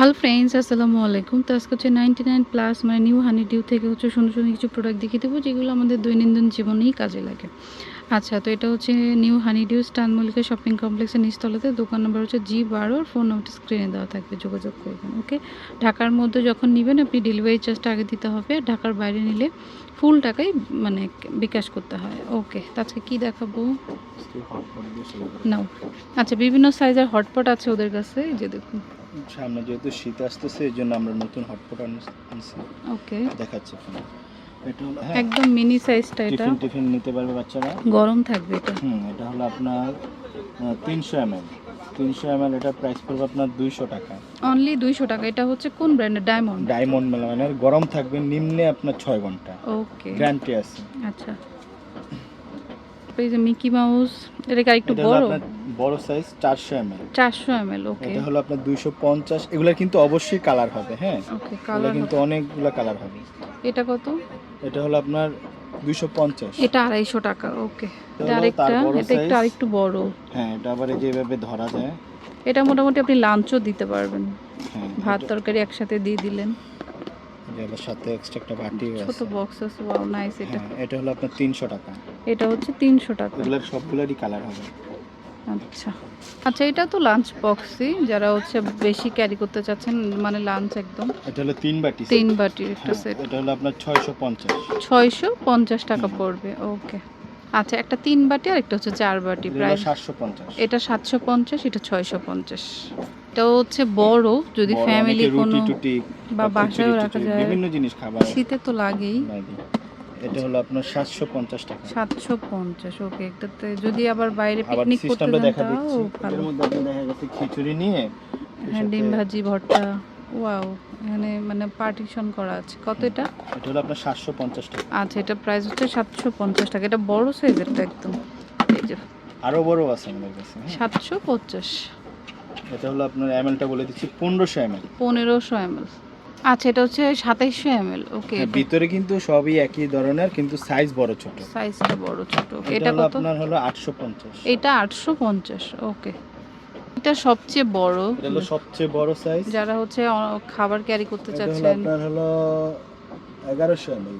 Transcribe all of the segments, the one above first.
Hello friends আসসালামু আলাইকুম। তো আজকে হচ্ছে নাইনটি নাইন প্লাস মানে নিউ হানি ডিউ থেকে হচ্ছে সুন্দর সুন্দর কিছু প্রোডাক্ট দেখিয়ে দেবো, যেগুলো আমাদের দৈনন্দিন জীবনেই কাজে লাগে। আচ্ছা তো এটা হচ্ছে নিউ হানি ডিউ স্টান মল্লিকা শপিং কমপ্লেক্সের নিচতলাতে। দোকান নম্বর হচ্ছে জি বারো আর ফোন নম্বরটা স্ক্রিনে দেওয়া থাকবে যোগাযোগ করবেন ওকে ঢাকার মধ্যে যখন নেবেন আপনি ডেলিভারি চার্জটা আগে দিতে হবে। ঢাকার বাইরে নিলে ফুল টাকাই মানে বিকাশ করতে হয় ওকে আজকে কী দেখাবো? নাও। আচ্ছা বিভিন্ন সাইজের হটপট আছে ওদের কাছে যে দেখুন। সামনে যেহেতু শীত আসতেছে এই জন্য আমরা নতুন হটপট আনছি। ওকে দেখাচ্ছি হ্যাঁ। একদম মিনি সাইজটা এটা। টিফিন টিফিন নিতে পারবে বাচ্চারা। গরম থাকবে এটা। হুম এটা হলো আপনার তিনশো এম এল। তিনশো এম এল এটা প্রাইস পড়বে আপনার দুইশো টাকা। অনলি দুইশো টাকা। এটা হচ্ছে কোন ব্র্যান্ডের ডায়মন্ড ডায়মন্ড মেলামাইনের গরম থাকবে নিম্নে আপনার ছয় ঘণ্টা। ওকে গ্যারান্টি আছে। আচ্ছা। এই যে মিকি মাউস এটা কি একটু এটা বড়? বড় সাইজ চারশো এম এল। চারশো এম ওকে এটা হলো আপনার দুইশো পঞ্চাশ। এগুলো কিন্তু অবশ্যই কালার হবে হ্যাঁ। ওকে কালার কিন্তু অনেকগুলো কালার হবে। এটা কত? এটা হলো আপনার দুইশো পঞ্চাশ। এটা আড়াইশো টাকা ওকে। এটা আরেকটা এটা একটু আরেকটু বড়। হ্যাঁ এটা আবার এই যেভাবে ধরা যায়। এটা মোটামুটি আপনি লাঞ্চও দিতে পারবেন। হ্যাঁ ভাত তরকারি একসাথে দিয়ে দিলেন। যে আবার সাথে এক্সট্রা একটা বাটি ছোট আছে। বক্স আছে ওয়াও নাইস এটা। হ্যাঁ এটা হলো আপনার তিনশো টাকা। এটা হচ্ছে তিনশো টাকা। এগুলোর সবগুলোরই কালার হবে। আচ্ছা। আচ্ছা এটা তো লাঞ্চ বক্সই যারা হচ্ছে বেশি ক্যারি করতে চাচ্ছেন মানে লাঞ্চ একদম। এটা হলো তিন বাটি তিন বাটির একটা হ্যাঁ, সেট এটা হলো আপনার ছয়শো পঞ্চাশ। ছয়শো পঞ্চাশ টাকা পড়বে ওকে। আচ্ছা একটা তিন বাটি আর একটা হচ্ছে চার বাটি প্রায় সাতশো পঞ্চাশ। এটা সাতশো পঞ্চাশ এটা ছয়শো পঞ্চাশ। এটা হচ্ছে বড় যদি ফ্যামিলি কোনো বা বাসায়ও রাখা যায়। বিভিন্ন জিনিস খাবার শীতে তো লাগেই। লাগে। এটা হলো আপনার সাতশো পঞ্চাশ টাকা। সাতশো পঞ্চাশ ওকে একটাতে যদি আবার বাইরে পিকনিক করতে যান দেখা দিচ্ছি। এর মধ্যে আপনি দেখা গেছে খিচুড়ি নিয়ে হ্যাঁ ডিম ভাজি ভর্তা ওয়াও এখানে মানে পার্টিশন করা আছে। কত এটা? এটা হলো আপনার সাতশো পঞ্চাশ টাকা। আচ্ছা এটা প্রাইস হচ্ছে সাতশো পঞ্চাশ টাকা। এটা বড় সাইজেরটা একদম। এই যে আরও বড় আছে আমাদের কাছে হ্যাঁ। সাতশো পঞ্চাশ। এটা হলো আপনার এমএলটা বলে দিচ্ছি পনেরোশো এমএল পনেরোশো এম আচ্ছা এটা হচ্ছে সাতাইশশো এম এল ওকে ভিতরে কিন্তু সবই একই ধরনের কিন্তু সাইজ বড় ছোট। সাইজটা বড় ছোট। এটা কত? আপনার হলো আটশো পঞ্চাশ। এটা আটশো পঞ্চাশ ওকে। এটা সবচেয়ে বড়। এটা হলো সবচেয়ে বড় সাইজ যারা হচ্ছে খাবার ক্যারি করতে চাচ্ছেন এটা হলো আপনার হলো এগারোশো এমএল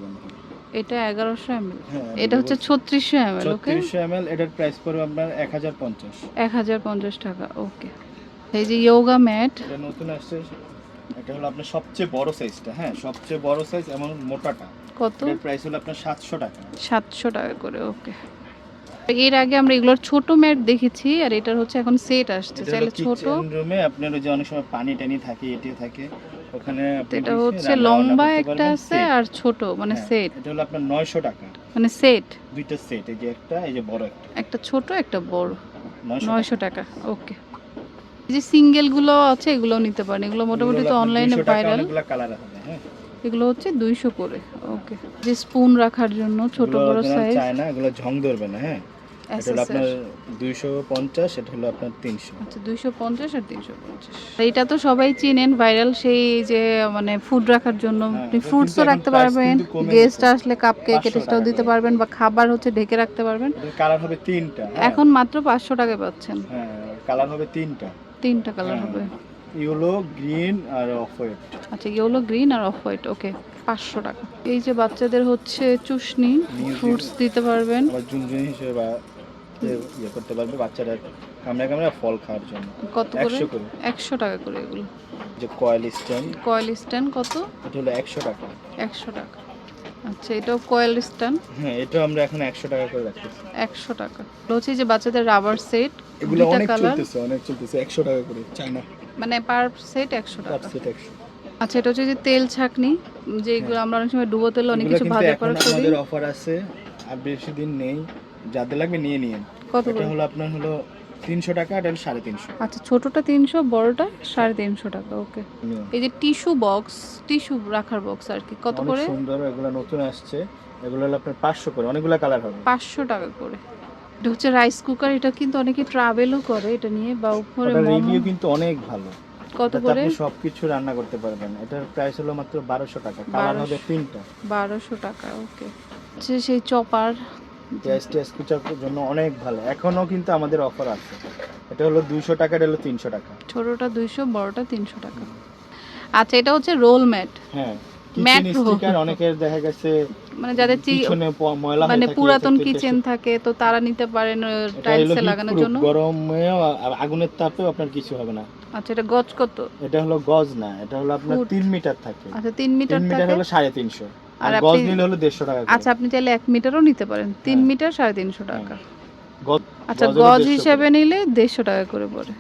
এটা এগারোশো এম হ্যাঁ এটা হচ্ছে ছত্রিশশো এম এল ওকে? ছত্রিশশো এমএল এটার প্রাইস পড়বে আপনার এক হাজার পঞ্চাশ। এক হাজার পঞ্চাশ টাকা ওকে। এই যে ইয়োগা ম্যাট এটা নতুন আসছে এটা হলো আপনার সবচেয়ে বড় সাইজটা হ্যাঁ সবচেয়ে বড় সাইজ এমন মোটাটা। কত? প্রাইস হলো আপনার সাতশো টাকা। সাতশো টাকা করে ওকে এর আগে আমরা এগুলোর ছোট ম্যাট দেখেছি আর এটার হচ্ছে এখন সেট আসছে। চাইলে ছোট রুমে আপনার ওই যে অনেক সময় পানি টানি থাকে এটি থাকে। ওখানে এটা হচ্ছে লম্বা একটা আছে আর ছোট মানে হ্যাঁ, সেট এটা হলো আপনার নয়শো টাকা। মানে সেট দুইটা সেট এই যে একটা এই যে বড় একটা। একটা ছোট একটা বড়। নয়শো নয়শো টাকা। ওকে যে সিঙ্গেলগুলো আছে এগুলো নিতে পারেন। এগুলো মোটামুটি তো অনলাইনে ভাইরাল হ্যাঁ। এগুলো হচ্ছে দুইশো করে ওকে যে স্পুন রাখার জন্য ছোট বড় সাইজ চায় না এগুলো ঝং ধরবে না হ্যাঁ। এটা হলো আপনার দুইশো পঞ্চাশ এটা হলো আপনার তিনশো। আচ্ছা দুইশো পঞ্চাশ আর তিনশো পঞ্চাশ। এটা তো সবাই চিনেন ভাইরাল সেই যে মানে ফুড রাখার জন্য। হ্যাঁ, আপনি ফ্রুটসও রাখতে পারবেন গেস্ট আসলে কাপ কেক 500 এটাও দিতে পারবেন বা খাবার হচ্ছে ঢেকে রাখতে পারবেন। কালার হবে তিনটা হ্যাঁ। এখন মাত্র পাঁচশো টাকায় পাচ্ছেন। হ্যাঁ কালার হবে তিনটা। তিনটা কালার হ্যাঁ। হবে। ইয়েলো গ্রিন আর অফ হোয়াইট আচ্ছা ইয়েলো গ্রিন আর অফ হোয়াইট ওকে পাঁচশো টাকা। এই যে বাচ্চাদের হচ্ছে চুষনি ফ্রুটস দিতে পারবেন। জুনজুনি হিসেবে ইয়ে করতে পারবে বাচ্চারা কামড়া কামড়া ফল খাওয়ার জন্য। কত করে? একশো টাকা করে এগুলো। যে কয়েল স্ট্যান্ড কয়েল স্ট্যান্ড কত? এটা হলো একশো টাকা। একশো টাকা। আচ্ছা এটাও কয়েল স্ট্যান্ড হ্যাঁ এটা আমরা এখন একশো টাকা করে রাখতেছি। একশো টাকা। হচ্ছে যে বাচ্চাদের রাবার সেট এগুলো অনেক চলতেছে অনেক চলতেছে একশো টাকা করে চায়না। মানে পার সেট একশো টাকা? সেট একশো। আচ্ছা এটা হচ্ছে যে তেল ছাকনি যেগুলো আমরা অনেক সময় ডুবো তেল অনেক কিছু ভাজা করা করি আমাদের অফার আছে আর বেশি দিন নেই। যাদের লাগবে নিয়ে নিন কত এটা হলো আপনার হলো তিনশো টাকা এটা হলো সাড়ে তিনশো। আচ্ছা ছোটটা তিনশো বড়টা সাড়ে তিনশো টাকা ওকে এই যে টিস্যু বক্স টিস্যু রাখার বক্স আর কি কত করে? সুন্দর এগুলো নতুন আসছে। এগুলো হলো আপনার পাঁচশো করে অনেকগুলো কালার হবে। পাঁচশো টাকা করে। এটা হচ্ছে রাইস কুকার এটা কিন্তু অনেকে ট্রাভেলও করে এটা নিয়ে বা উপরে রিভিউ কিন্তু অনেক ভালো। কত করে? আপনি সবকিছু রান্না করতে পারবেন। এটার প্রাইস হলো মাত্র বারোশো টাকা। কালার হবে তিনটা। বারোশো টাকা ওকে হচ্ছে সেই চপার গ্যাস ট্যাস কুচার জন্য অনেক ভালো। এখনও কিন্তু আমাদের অফার আছে। এটা হলো দুইশো টাকা এটা হলো তিনশো টাকা। ছোটটা দুইশো বড়টা তিনশো টাকা। আচ্ছা এটা হচ্ছে রোল ম্যাট হ্যাঁ। কিচেন স্টিকার অনেকের দেখা গেছে মানে যাদের হয়ে মানে পুরাতন কিচেন থাকে তো তারা নিতে পারেন টাইলসে লাগানোর জন্য। গরমেও আর আগুনের তাপেও আপনার কিছু হবে না। আচ্ছা এটা গজ কত? এটা হলো গজ না এটা হলো আপনার ফুট। তিন মিটার থাকে। আচ্ছা তিন মিটার তিন মিটার হলো সাড়ে তিনশো। আর আর গজ নিলে হলো দেড়শো টাকা আচ্ছা আপনি চাইলে এক মিটারও নিতে পারেন। তিন হ্যাঁ। মিটার সাড়ে তিনশো টাকা। গজ আচ্ছা গজ 150 হিসেবে নিলে দেড়শো টাকা করে পড়ে।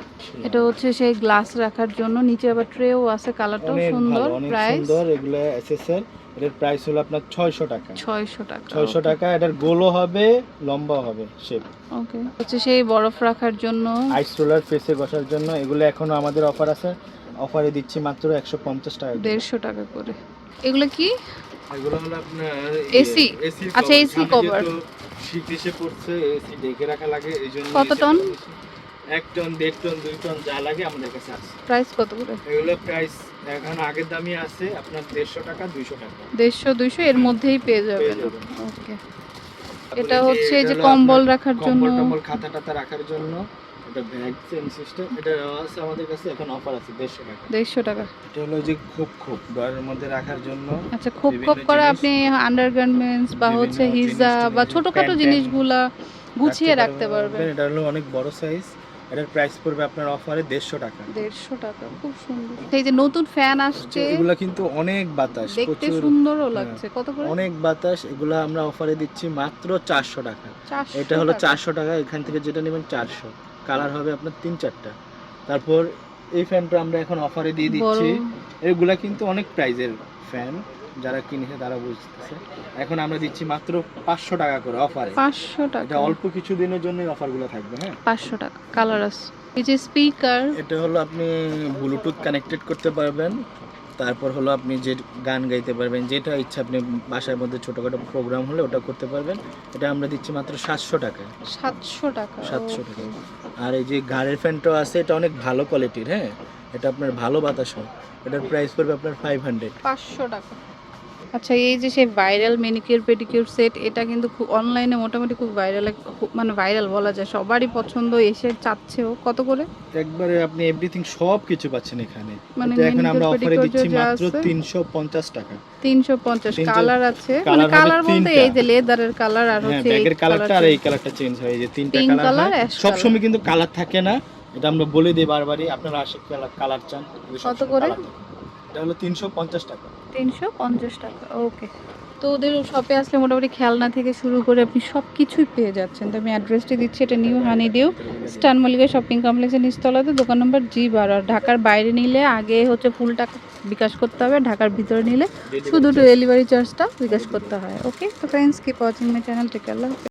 এটা হচ্ছে সেই গ্লাস রাখার জন্য নিচে আবার ট্রেও আছে কালারটাও সুন্দর প্রাইস সুন্দর এগুলো এসএসএর এটার প্রাইস হলো আপনার ছয়শো টাকা। ছয়শো টাকা ছয়শো টাকা এটার গোলও হবে লম্বা হবে শেপ ওকে হচ্ছে সেই বরফ রাখার জন্য। আইস রোলার ফেসে বসার জন্য এগুলো এখনও আমাদের অফার আছে। অফারে দিচ্ছি মাত্র একশো পঞ্চাশ টাকা করে। দেড়শো টাকা করে। এগুলো কি? এগুলো হলো আপনার AC? আচ্ছা, AC cover। শীত এসে পড়ছে এসি ডেকে রাখা লাগে এই জন্য কত টন? এক টন দেড় টন দুই টন যা লাগে আমাদের কাছে আছে। প্রাইস কত করে? এগুলো প্রাইস এখন আগের দামই আছে আপনার দেড়শো টাকা দুইশো টাকা। দেড়শো দুইশো এর মধ্যেই পেয়ে যাবেন। ওকে। এটা হচ্ছে এই যে কম্বল রাখার জন্য। কম্বল টম্বল খাতা টাতা রাখার জন্য এটা ব্যাগ চেন সিস্টেম এটা আছে আমাদের কাছে এখন অফার আছে দেড়শো টাকা। দেড়শো টাকা। এটা হলো যে খোপ খোপ ড্রয়ারের মধ্যে রাখার জন্য আচ্ছা খুব খুব করে আপনি আন্ডারগার্মেন্টস বা হচ্ছে হিজা বা ছোটখাটো জিনিসগুলা গুছিয়ে রাখতে পারবেন। এটা হলো অনেক বড় সাইজ এটার প্রাইস পড়বে আপনার অফারে দেড়শো টাকা। দেড়শো টাকা খুব সুন্দর। এই যে নতুন ফ্যান আসছে এগুলা কিন্তু অনেক বাতাস দেখতে সুন্দরও হ্যাঁ, লাগছে। কত করে? অনেক বাতাস এগুলা আমরা অফারে দিচ্ছি মাত্র চারশো টাকা। এটা হলো। চারশো টাকা এখান থেকে যেটা নেবেন চারশো। কালার হবে আপনার তিন চারটা। তারপর এই ফ্যানটা আমরা এখন অফারে দিয়ে দিচ্ছি। এগুলা কিন্তু অনেক প্রাইজের ফ্যান যারা কিনেছে তারা বুঝতেছে। এখন আমরা দিচ্ছি মাত্র পাঁচশো টাকা করে অফারে পাঁচশো টাকা। অল্প কিছু দিনের জন্যই অফারগুলো থাকবে হ্যাঁ? পাঁচশো টাকা। কালার আছে। এই যে স্পিকার এটা হলো আপনি ব্লুটুথ কানেক্টেড করতে পারবেন। তারপর হলো আপনি যে গান গাইতে পারবেন যেটা ইচ্ছা আপনি বাসার মধ্যে ছোটোখাটো প্রোগ্রাম হলে ওটা করতে পারবেন। এটা আমরা দিচ্ছি মাত্র সাতশো টাকা। সাতশো টাকা সাতশো টাকা। আর এই যে গাড়ির ফ্যানটাও আছে এটা অনেক ভালো কোয়ালিটির হ্যাঁ? এটা আপনার ভালো বাতাস হয় এটার প্রাইস পড়বে আপনার ফাইভ হান্ড্রেড পাঁচশো টাকা। আচ্ছা এই যে সেই ভাইরাল মেনিকিউর পেডিকিউর সেট এটা কিন্তু খুব অনলাইনে মোটামুটি খুব ভাইরাল মানে ভাইরাল বলা যায়। সবারই পছন্দ এসে চাচ্ছেও। কত করে? একবারে আপনি এভরিথিং সব কিছু পাচ্ছেন এখানে। মানে এখন আমরা অফারে দিচ্ছি মাত্র আছে? তিনশো পঞ্চাশ টাকা। তিনশো পঞ্চাশ। 300 কালার আছে? মানে কালার বলতে এই যে লেদারের কালার আর হ্যাঁ হচ্ছে এই ব্যাগের কালারটা আর এই কালারটা চেঞ্জ হয় এই যে তিনটা কালার সব সময় কিন্তু কালার থাকে না। এটা আমরা বলে দিই বারবারই আপনারা আশে কালার চান কত করে? এটা হলো তিনশো পঞ্চাশ টাকা। তিনশো পঞ্চাশ টাকা ওকে তো ওদের শপে আসলে মোটামুটি খেলনা থেকে শুরু করে আপনি সব কিছুই পেয়ে যাচ্ছেন। তো আমি অ্যাড্রেসটি দিচ্ছি এটা নিউ হানি ডিউ স্টান মল্লিকা শপিং কমপ্লেক্সের নিচতলাতে দোকান নম্বর জি বারো আর ঢাকার বাইরে নিলে আগে হচ্ছে ফুল টাকা বিকাশ করতে হবে ঢাকার ভিতরে নিলে শুধু ডেলিভারি চার্জটা বিকাশ করতে হয় ওকে তো friends keep watching my channel take Allah